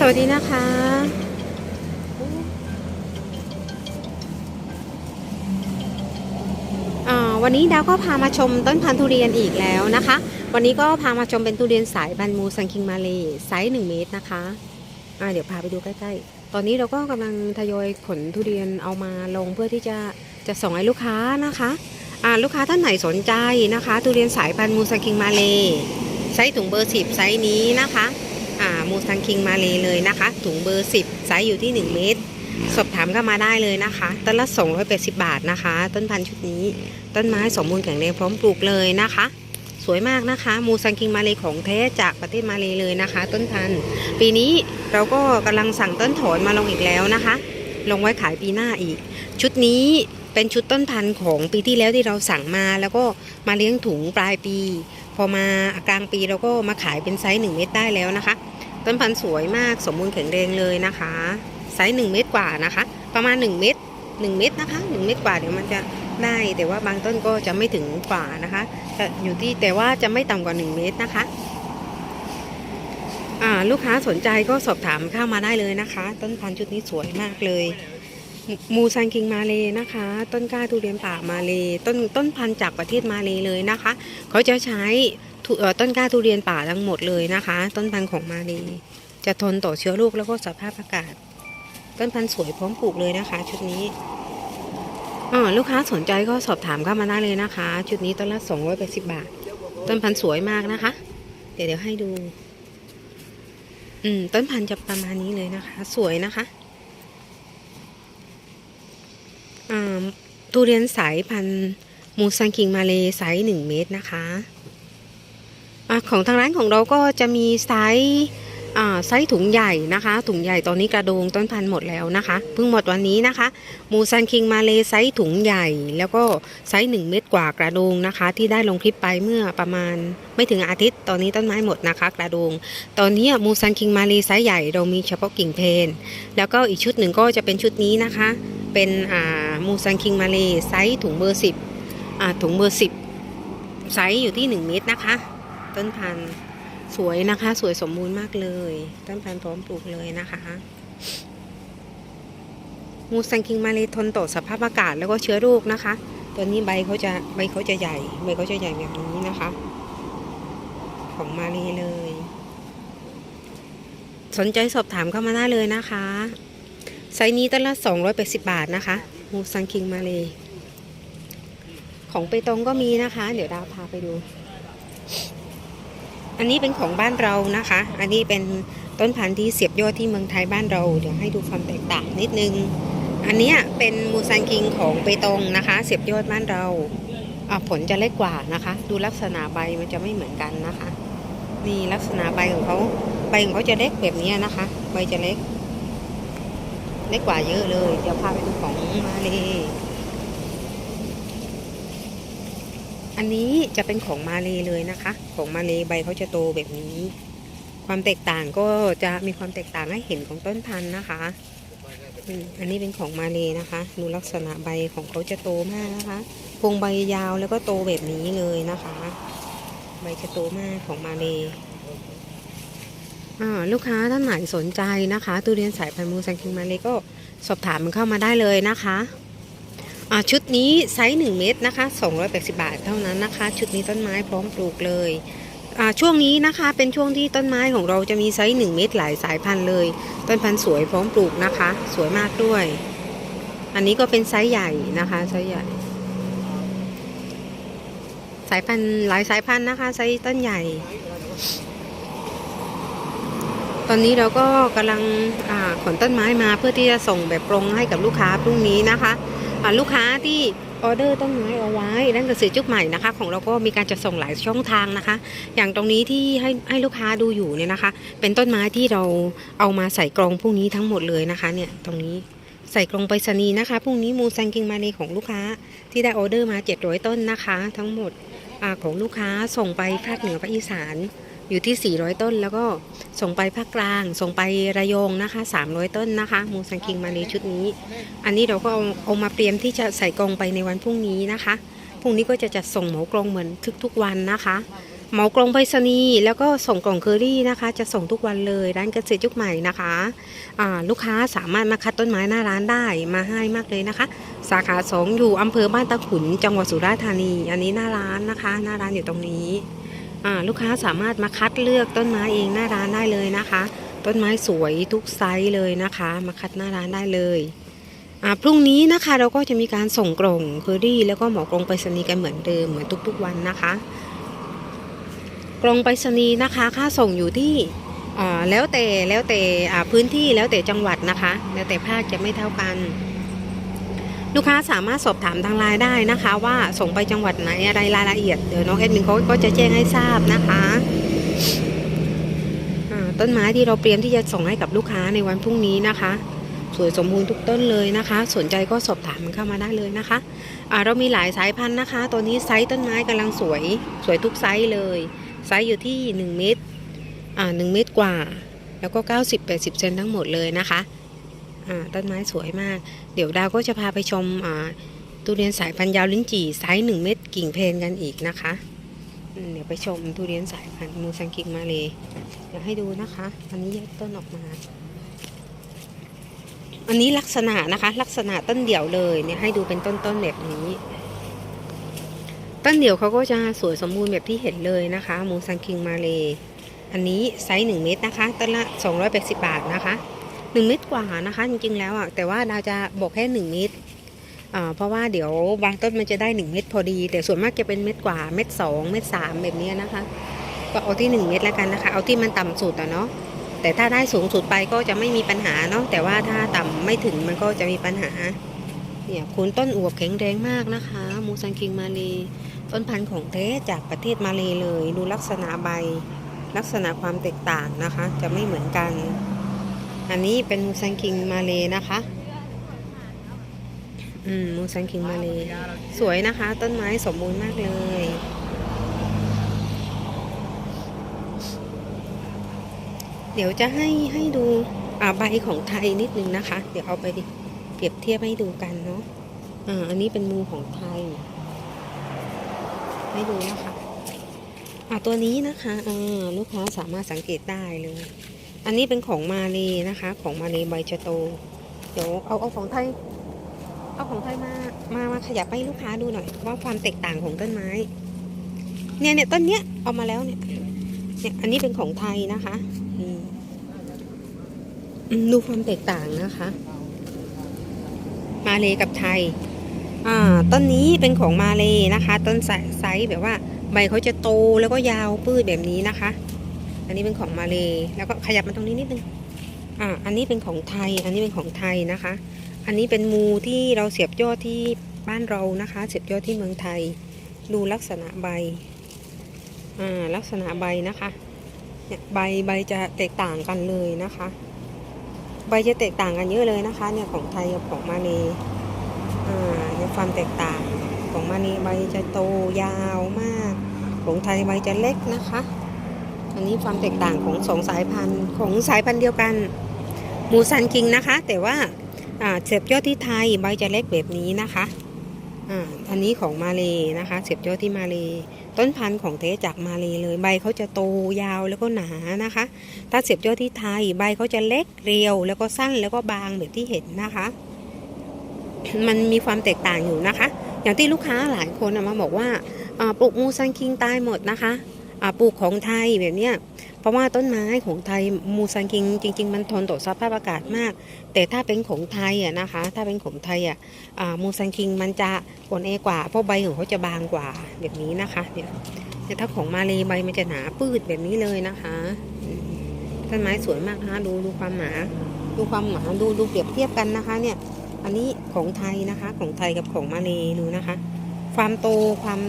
สวัสดีนะคะอ่าวันนี้ดาวก็พามาชมต้นพันธุ์ทุเรียนอีกแล้วนะคะ วันนี้ก็พามาชมเป็นทุเรียนสายบันมูซังคิงมาเลไซส์1เมตรนะคะอ่าเดี๋ยวพาไปดูใกล้ๆ ตอนนี้เราก็กำลังทยอยขนทุเรียนเอามาลงเพื่อที่จะจะส่งให้ลูกค้านะคะอ่าลูกค้าท่านไหนสนใจนะคะ ทุเรียนสายพันธุ์มูซังคิงมาเลไซส์ถุงเบอร์10ไซส์นี้นะคะ มูซังคิงมาเลเลยนะคะ ถุงเบอร์ 10ไซส์อยู่ที่ 1 เมตร สอบถามเข้ามาได้เลยนะคะ ต้นละ 280 บาทนะคะ ต้นพันธุ์ชุดนี้ ต้นไม้สมบูรณ์แข็งแรงพร้อมปลูกเลยนะคะ สวยมากนะคะ มูซังคิงมาเลของแท้จากประเทศมาเลเลยนะคะ ต้นพันธุ์ปีนี้เราก็กำลังสั่งต้นถอนมาลงอีกแล้วนะคะ ลงไว้ขายปีหน้าอีก ชุดนี้เป็นชุดต้นพันธุ์ของปีที่แล้วที่เราสั่งมาแล้วก็มาเลี้ยงถุงปลายปี พอมากลางปีเราก็มาขายเป็นไซส์1เมตรได้แล้วนะคะ ต้นพันธุ์สวยมากสมบูรณ์แข็งแรงเลยนะคะ ไซส์1เมตรกว่านะคะ ประมาณ 1 เมตร 1 เมตรนะคะ 1 เมตรกว่าเดี๋ยวมันจะได้ แต่ว่าบางต้นก็จะไม่ถึงกว่านะคะจะอยู่ที่แต่ว่าจะไม่ต่ำกว่า 1 เมตรนะคะลูกค้าสนใจก็สอบถามเข้ามาได้เลยนะคะ ต้นพันธุ์ชุดนี้สวยมากเลยมูซันคิงมาเลนะคะ ต้นกล้าทุเรียนป่ามาเลต้นต้นพันธุ์จากประเทศมาเลเลยนะคะ เขาจะใช้ ต้นกล้าทุเรียนป่าทั้งหมดเลยนะคะ ต้นพันธุ์ของมาเลจะทนต่อเชื้อโรคแล้วก็สภาพอากาศ ต้นพันธุ์สวยพร้อมปลูกเลยนะคะ ชุดนี้อ่าลูกค้าสนใจก็สอบถามเข้ามาได้เลยนะคะ ชุดนี้ต้นละ280บาท ต้นพันธุ์สวยมากนะคะ เดี๋ยวเดี๋ยวให้ดู อืม ต้นพันธุ์จะประมาณนี้เลยนะคะ สวยนะคะอ่าทุเรียนสายพันธุ์มูซังคิงมาเลไซส์หนึ่งเมตรนะคะ ของทางร้านของเราก็จะมีไซส์ไซส์ถุงใหญ่นะคะ ถุงใหญ่ตอนนี้กระโดงต้นพันธุ์หมดแล้วนะคะ เพิ่งหมดวันนี้นะคะ มูซันคิงมาเลไซส์ถุงใหญ่ แล้วก็ไซส์1เม็ดกว่ากระโดงนะคะ ที่ได้ลงคลิปไปเมื่อประมาณไม่ถึงอาทิตย์ ตอนนี้ต้นไม้หมดนะคะ กระโดง ตอนนี้มูซันคิงมาเลไซส์ใหญ่เรามีเฉพาะกิ่งเพน แล้วก็อีกชุดหนึ่งก็จะเป็นชุดนี้นะคะ เป็นมูซันคิงมาเลไซส์ถุงเบอร์10อ่าถุงเบอร์10ไซส์อยู่ที่ 1 เมตรนะคะ ต้นพันธุ์สวยนะคะ สวยสมบูรณ์มากเลย ต้นพันธุ์พร้อมปลูกเลยนะคะมูสังคิงมาเลทนต่อสภาพอากาศแล้วก็เชื้อโรคนะคะ ตัวนี้ใบเขาจะใบเขาจะใหญ่ ใบเขาจะใหญ่แบบนี้นะคะ ของมาเลเลย สนใจสอบถามเข้ามาได้เลยนะคะไซนี้ต้นละ280 บาทนะคะมูสังคิงมาเลของไปตรงก็มีนะคะ เดี๋ยวดาวพาไปดู อันนี้เป็นของบ้านเรานะคะ อันนี้เป็นต้นพันธุ์ที่เสียบยอดที่เมืองไทยบ้านเรา เดี๋ยวให้ดูความแตกต่างนิดนึง อันนี้เป็นมูซันคิงของเปตงนะคะ เสียบยอดบ้านเราผลจะเล็กกว่านะคะ ดูลักษณะใบมันจะไม่เหมือนกันนะคะ นี่ลักษณะใบของเขาใบของเขาจะเล็กแบบนี้นะคะ ใบจะเล็ก เล็กกว่าเยอะเลย เดี๋ยวพาไปดูของมาเลย อันนี้จะเป็นของมาเลเลยนะคะ ของมาเลใบเขาจะโตแบบนี้ ความแตกต่างก็จะมีความแตกต่างให้เห็นของต้นพันธุ์นะคะอันนี้เป็นของมาเลนะคะดูลักษณะใบของเขาจะโตมากนะคะพวงใบยาวแล้วก็โตแบบนี้เลยนะคะ ใบจะโตมากของมาเลลูกค้าท่านไหนสนใจนะคะทุเรียนสายพันธุ์มูซังคิงมาเลก็สอบถามมันเข้ามาได้เลยนะคะ ชุดนี้ไซส์1เมตรนะคะ280 บาทเท่านั้นนะคะ ชุดนี้ต้นไม้พร้อมปลูกเลยช่วงนี้นะคะเป็นช่วงที่ต้นไม้ของเราจะมีไซส์1เมตรหลายสายพันธุ์เลย ต้นพันธุ์สวยพร้อมปลูกนะคะ สวยมากด้วย อันนี้ก็เป็นไซส์ใหญ่นะคะไซส์ใหญ่ สายพันธุ์หลายสายพันธุ์นะคะไซส์ต้นใหญ่ ตอนนี้เราก็กำลังขนต้นไม้มาเพื่อที่จะส่งแบบตรงให้กับลูกค้าพรุ่งนี้นะคะ ลูกค้าที่ออเดอร์ต้นไม้เอาไว้นั่นก็สื่อจุกใหม่นะคะ ของเราก็มีการจะส่งหลายช่องทางนะคะ อย่างตรงนี้ที่ให้ให้ลูกค้าดูอยู่เนี่ยนะคะ เป็นต้นไม้ที่เราเอามาใส่กรงพรุ่งนี้ทั้งหมดเลยนะคะ เนี่ยตรงนี้ใส่กรงไปรษณีย์นะคะพรุ่งนี้มูซังกิงมาในของลูกค้า ที่ได้ออเดอร์มา 700 ต้นนะคะ ทั้งหมดอของลูกค้าส่งไปภาคเหนือภาคอีสาน อยู่ที่ 400 ต้น แล้วก็ส่งไปภาคกลาง ส่งไประยองนะคะ 300 ต้นนะคะ มูซังคิงมาในชุดนี้ อันนี้เราก็เอาเอามาเตรียมที่จะใส่กรงไปในวันพรุ่งนี้นะคะ พรุ่งนี้ก็จะจัดส่งเหมากรงเหมือนทุกๆวันนะคะเหมากรงไปรษณีย์แล้วก็ส่งกล่องเคอรี่นะคะ จะส่งทุกวันเลยร้านเกษตรยุคใหม่นะคะลูกค้าสามารถมาคัดต้นไม้หน้าร้านได้มาให้มากเลยนะคะ สาขาสองอยู่อำเภอบ้านตะขุน จังหวัดสุราษฎร์ธานี อันนี้หน้าร้านนะคะ หน้าร้านอยู่ตรงนี้ ลูกค้าสามารถมาคัดเลือกต้นไม้เองหน้าร้านได้เลยนะคะ ต้นไม้สวยทุกไซส์เลยนะคะ มาคัดหน้าร้านได้เลยพรุ่งนี้นะคะเราก็จะมีการส่งกล่องเคอรี่แล้วก็หมอกรงไปรษณีย์กันเหมือนเดิมเหมือนทุกๆวันนะคะ กรงไปรษณีย์นะคะ ค่าส่งอยู่ที่แล้วแต่แล้วแต่พื้นที่แล้วแต่จังหวัดนะคะ แล้วแต่ภาคจะไม่เท่ากัน ลูกค้าสามารถสอบถามทางไลน์ได้นะคะ ว่าส่งไปจังหวัดไหนอะไรรายละเอียดเดี๋ยวน้องแอดมินเขาก็จะแจ้งให้ทราบนะคะต้นไม้ที่เราเตรียมที่จะส่งให้กับลูกค้าในวันพรุ่งนี้นะคะ สวยสมบูรณ์ทุกต้นเลยนะคะ สนใจก็สอบถามเข้ามาได้เลยนะคะอ่าเรามีหลายสายพันธุ์นะคะตัวนี้ไซส์ต้นไม้กำลังสวย สวยทุกไซส์เลย ไซส์อยู่ที่1เมตรอ่า1เมตรกว่า แล้วก็ 90-80เซนทั้งหมดเลยนะคะ ต้นไม้สวยมาก เดี๋ยวดาวก็จะพาไปชมทุเรียนสายพันธุ์ยาวลิ้นจี่ไซส์1เมตรกิ่งเพนกันอีกนะคะ เดี๋ยวไปชมทุเรียนสายพันธุ์มูซังคิงมาเลยเดี๋ยวให้ดูนะคะ อันนี้แยกต้นออกมา อันนี้ลักษณะนะคะ ลักษณะต้นเดี่ยวเลยเนี่ยให้ดูเป็นต้นๆแบบนี้ต้นเดี่ยวเขาก็จะสวยสมบูรณ์แบบที่เห็นเลยนะคะ มูซังคิงมาเลยอันนี้ไซส์1เมตรนะคะต้นละ280บาทนะคะ 1เมตรกว่านะคะ จริงๆแล้วอะแต่ว่าเราจะบอกแค่ 1 เมตรเพราะว่าเดี๋ยวบางต้นมันจะได้ 1 เมตรพอดี แต่ส่วนมากจะเป็นเม็ดกว่าเม็ด2เม็ด3แบบนี้นะคะ ก็เอาที่ 1 เมตรแล้วกันนะคะ เอาที่มันต่ำสุดอะเนาะแต่ถ้าได้สูงสุดไปก็จะไม่มีปัญหาเนาะแต่ว่าถ้าต่ำไม่ถึงมันก็จะมีปัญหาเนี่ยคุณต้นอวบแข็งแรงมากนะคะ มูซังคิงมาเลต้นพันธุ์ของแท้จากประเทศมาเลเลย ดูลักษณะใบ ลักษณะความแตกต่างนะคะ จะไม่เหมือนกัน อันนี้เป็นมูซังคิงมาเลนะคะ อืมมูซังคิงมาเลสวยนะคะ ต้นไม้สมบูรณ์มากเลย เดี๋ยวจะให้ให้ดูอ่าใบของไทยนิดนึงนะคะ เดี๋ยวเอาไปเปรียบเทียบให้ดูกันเนาะอ่าอันนี้เป็นมูของไทย ให้ดูนะคะอ่าตัวนี้นะคะอ่าลูกค้าสามารถสังเกตได้เลย อันนี้เป็นของมาเลยนะคะ ของมาเลยใบจะโต เดี๋ยวเอาเอาของไทย เอาของไทยมา มามาขยับให้ลูกค้าดูหน่อย ว่าความแตกต่างของต้นไม้ เนี่ยเนี่ยต้นเนี้ยเอามาแล้วเนี่ยเนี่ยอันนี้เป็นของไทยนะคะดูความแตกต่างนะคะ มาเลยกับไทย อ่า ต้นนี้เป็นของมาเลยนะคะ ต้นไซไซส์แบบว่า ใบเขาจะโตแล้วก็ยาวปื้ดแบบนี้นะคะ อันนี้เป็นของมาเลแล้วก็ขยับมาตรงนี้นิดนึงอ่าอันนี้เป็นของไทย อันนี้เป็นของไทยนะคะ อันนี้เป็นมูที่เราเสียบยอดที่บ้านเรานะคะ เสียบยอดที่เมืองไทย ดูลักษณะใบอ่าลักษณะใบนะคะเนี่ยใบใบจะแตกต่างกันเลยนะคะ ใบจะแตกต่างกันเยอะเลยนะคะ เนี่ยของไทยกับของมาเลอ่าเนี่ยความแตกต่างของมาเลใบจะโตยาวมาก ของไทยใบจะเล็กนะคะ อันนี้ความแตกต่างของสองสายพันธุ์ของสายพันธุ์เดียวกันหมูซันคิงนะคะ แต่ว่าเสียบยอดที่ไทยใบจะเล็กแบบนี้นะคะอันนี้ของมาเลนะคะ เสียบยอดที่มาเลต้นพันธุ์ของเทจากมาเลเลยใบเขาจะโตยาวแล้วก็หนานะคะ ถ้าเสียบยอดที่ไทยใบเขาจะเล็กเรียว แล้วก็สั้นแล้วก็บางแบบที่เห็นนะคะ มันมีความแตกต่างอยู่นะคะ อย่างที่ลูกค้าหลายคนมาบอกว่าปลูกมูซันคิงตายหมดนะคะ ปลูกของไทยแบบเนี้ยเพราะว่าต้นไม้ของไทยมูซันคิงจริง ๆ มันทนต่อสภาพอากาศมาก แต่ถ้าเป็นของไทยอะนะคะ ถ้าเป็นของไทยอะอ่ามูซันคิงมันจะอ่อนแอกว่า เพราะใบของเขาจะบางกว่าแบบนี้นะคะเนี่ยแต่ถ้าของมาเลยใบมันจะหนาปืดแบบนี้เลยนะคะต้นไม้สวยมากนะคะดูดูความหนาดูความหนาดูดูเปรียบเทียบกันนะคะ เนี่ย อันนี้ของไทยนะคะ ของไทยกับของมาเลดูนะคะ ความโตความ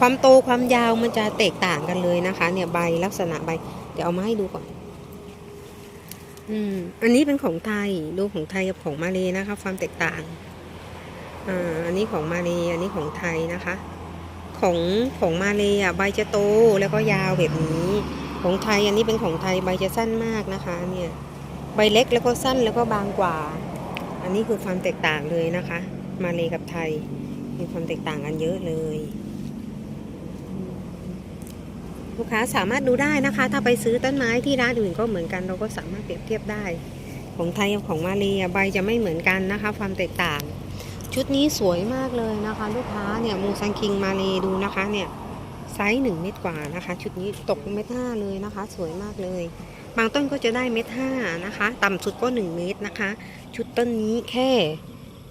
ความโตความยาวมันจะแตกต่างกันเลยนะคะ เนี่ยใบลักษณะใบ เดี๋ยวเอามาให้ดูก่อน อืม อันนี้เป็นของไทยดูของไทยกับของมาเลยนะคะ ความแตกต่างอ่าอันนี้ของมาเลยอันนี้ของไทยนะคะ ของของมาเลอะใบจะโตแล้วก็ยาวแบบนี้ ของไทยอันนี้เป็นของไทยใบจะสั้นมากนะคะ เนี่ย ใบเล็กแล้วก็สั้นแล้วก็บางกว่า อันนี้คือความแตกต่างเลยนะคะ มาเลยกับไทยมีความแตกต่างกันเยอะเลย ลูกค้าสามารถดูได้นะคะ ถ้าไปซื้อต้นไม้ที่ร้านอื่นก็เหมือนกัน เราก็สามารถเปรียบเทียบได้ ของไทยกับของมาเลียใบจะไม่เหมือนกันนะคะ ความแตกต่าง ชุดนี้สวยมากเลยนะคะ ลูกค้าเนี่ยมูซังคิงมาเลดูนะคะเนี่ยไซส์หนึ่งเมตรกว่านะคะ ชุดนี้ตกเมตรห้าเลยนะคะ สวยมากเลย บางต้นก็จะได้เมตรห้านะคะ ต่ำสุดก็ 1 เมตรนะคะ ชุดต้นนี้แค่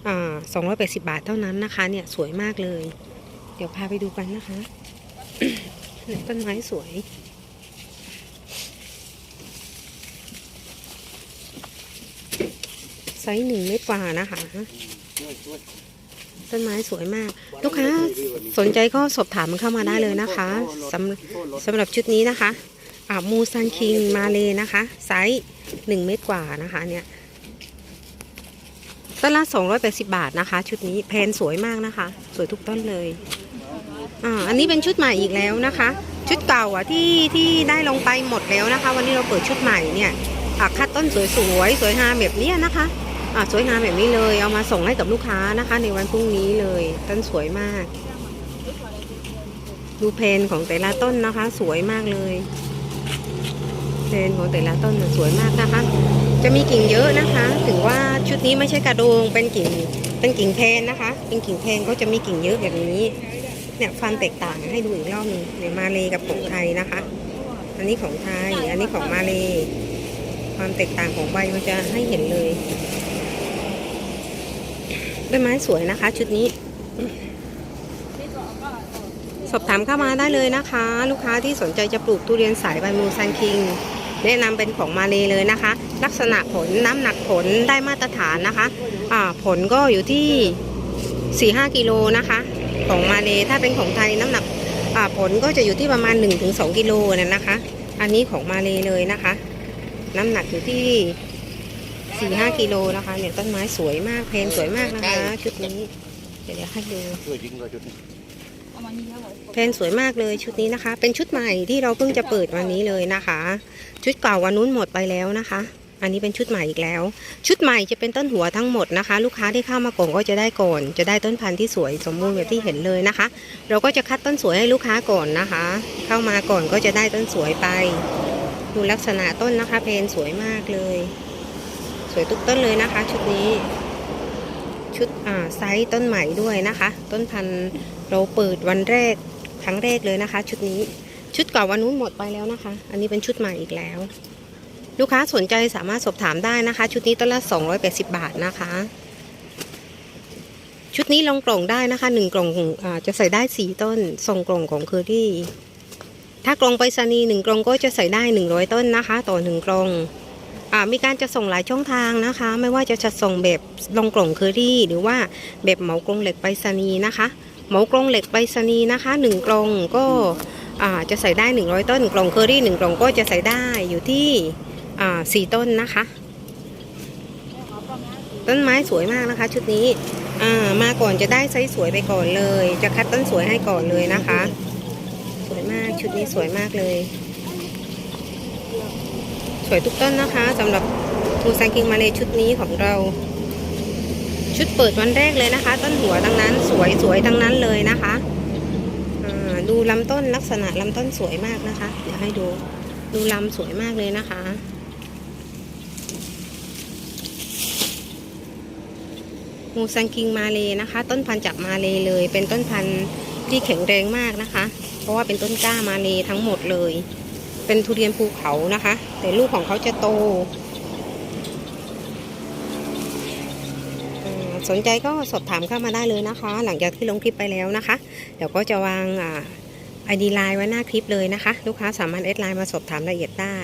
สอ่า280บาทเท่านั้นนะคะเนี่ยสวยมากเลย เดี๋ยวพาไปดูกันนะคะ ต้นไม้สวย ไซส์หนึ่งเมตรกว่านะคะ ต้นไม้สวยมาก ลูกค้าสนใจก็สอบถามเข้ามาได้เลยนะคะสำสำหรับชุดนี้นะคะอ่ามูซันคิงมาเลยนะคะ ไซส์หนึ่งเมตรกว่านะคะเนี่ยต้นละ280 บาทนะคะ ชุดนี้แพนสวยมากนะคะ สวยทุกต้นเลย อ่าอันนี้เป็นชุดใหม่อีกแล้วนะคะ ชุดเก่าอะที่ที่ได้ลงไปหมดแล้วนะคะ วันนี้เราเปิดชุดใหม่เนี่ยอะคัดต้นสวยๆสวยงามแบบนี้นะคะอะสวยงามแบบนี้เลยเอามาส่งให้กับลูกค้านะคะ ในวันพรุ่งนี้เลยต้นสวยมาก ดูเพนของแต่ละต้นนะคะ สวยมากเลยเพนของแต่ละต้นสวยมากนะคะ จะมีกิ่งเยอะนะคะถึงว่าชุดนี้ไม่ใช่กระโดงเป็นกิ่งเป็นกิ่งเพนนะคะ เป็นกิ่งเพนก็จะมีกิ่งเยอะแบบนี้ เนี่ยความแตกต่างให้ดูอีกรอบนึงเนี่ยมาเลกับของไทยนะคะ อันนี้ของไทย อันนี้ของมาเล ความแตกต่างของใบมันจะให้เห็นเลยต้นไม้สวยนะคะ ชุดนี้ สอบถามเข้ามาได้เลยนะคะ ลูกค้าที่สนใจจะปลูกทุเรียนสายใบมูซันคิง แนะนำเป็นของมาเลเลยนะคะ ลักษณะผลน้ำหนักผลได้มาตรฐานนะคะอ่าผลก็อยู่ที่ 4-5 กิโลนะคะ ของมาเลถ้าเป็นของไทยน้ำหนักอ่าผลก็จะอยู่ที่ประมาณ 1-2 กิโลเนี่ยนะคะ อันนี้ของมาเลเลยนะคะ น้ำหนักอยู่ที่สี่ห้ากิโลนะคะเนี่ยต้นไม้สวยมากเพนสวยมากนะคะชุดนี้ เดี๋ยวเดี๋ยวให้ดูช่วยยิงเลยจุดนี้เพนสวยมากเลยชุดนี้นะคะ เป็นชุดใหม่ที่เราเพิ่งจะเปิดวันนี้เลยนะคะ ชุดเก่าวันนู้นหมดไปแล้วนะคะ อันนี้เป็นชุดใหม่อีกแล้ว ชุดใหม่จะเป็นต้นหัวทั้งหมดนะคะ ลูกค้าที่เข้ามาก่อนก็จะได้ก่อน จะได้ต้นพันธุ์ที่สวยสมบูรณ์แบบที่เห็นเลยนะคะ เราก็จะคัดต้นสวยให้ลูกค้าก่อนนะคะ เข้ามาก่อนก็จะได้ต้นสวยไป ดูลักษณะต้นนะคะ เพนสวยมากเลย สวยทุกต้นเลยนะคะ ชุดนี้ ชุดอ่าไซส์ต้นใหม่ด้วยนะคะ ต้นพันธุ์เราเปิดวันแรกครั้งแรกเลยนะคะ ชุดนี้ชุดเก่าวันนู้นหมดไปแล้วนะคะ อันนี้เป็นชุดใหม่อีกแล้ว ลูกค้าสนใจสามารถสอบถามได้นะคะ ชุดนี้ต้นละ 280 บาทนะคะ ชุดนี้ลงกล่องได้นะคะหนึ่งกล่องอจะใส่ได้สี่ต้นส่งกล่องของเคอรี่ถ้ากล่องไปรษณีย์หนึ่งกล่องก็จะใส่ได้ 100 ต้นนะคะ ต่อหนึ่งกล่องอมีการจะส่งหลายช่องทางนะคะ ไม่ว่าจะจะส่งแบบลงกล่องเคอรี่ หรือว่าแบบเหมากรงเหล็กไปรษณีย์นะคะเหมากรงเหล็กไปรษณีย์นะคะหนึ่งกล่องก็จะใส่ได้ 100 ต้น กล่องเคอรี่หนึ่งกล่องก็จะใส่ได้อยู่ที่ สี่ต้นนะคะ ต้นไม้สวยมากนะคะ ชุดนี้อ่ามาก่อนจะได้ไซส์สวยไปก่อนเลย จะคัดต้นสวยให้ก่อนเลยนะคะ สวยมากชุดนี้สวยมากเลย สวยทุกต้นนะคะสำหรับมูซังคิงมาเลชุดนี้ของเรา ชุดเปิดวันแรกเลยนะคะ ต้นหัวทั้งนั้นสวยสวยทั้งนั้นเลยนะคะดูลำต้นลักษณะลำต้นสวยมากนะคะ เดี๋ยวให้ดูดูลำสวยมากเลยนะคะ มูซังคิงมาเลนะคะ ต้นพันธุ์จากมาเลเลย เป็นต้นพันธุ์ที่แข็งแรงมากนะคะ เพราะว่าเป็นต้นกล้ามาเลทั้งหมดเลย เป็นทุเรียนภูเขานะคะ แต่ลูกของเขาจะโต สนใจก็สอบถามเข้ามาได้เลยนะคะ หลังจากที่ลงคลิปไปแล้วนะคะ เดี๋ยวก็จะวางไอดีไลน์ไว้หน้าคลิปเลยนะคะ ลูกค้าสามารถแอดไลน์มาสอบถามรายละเอียดได้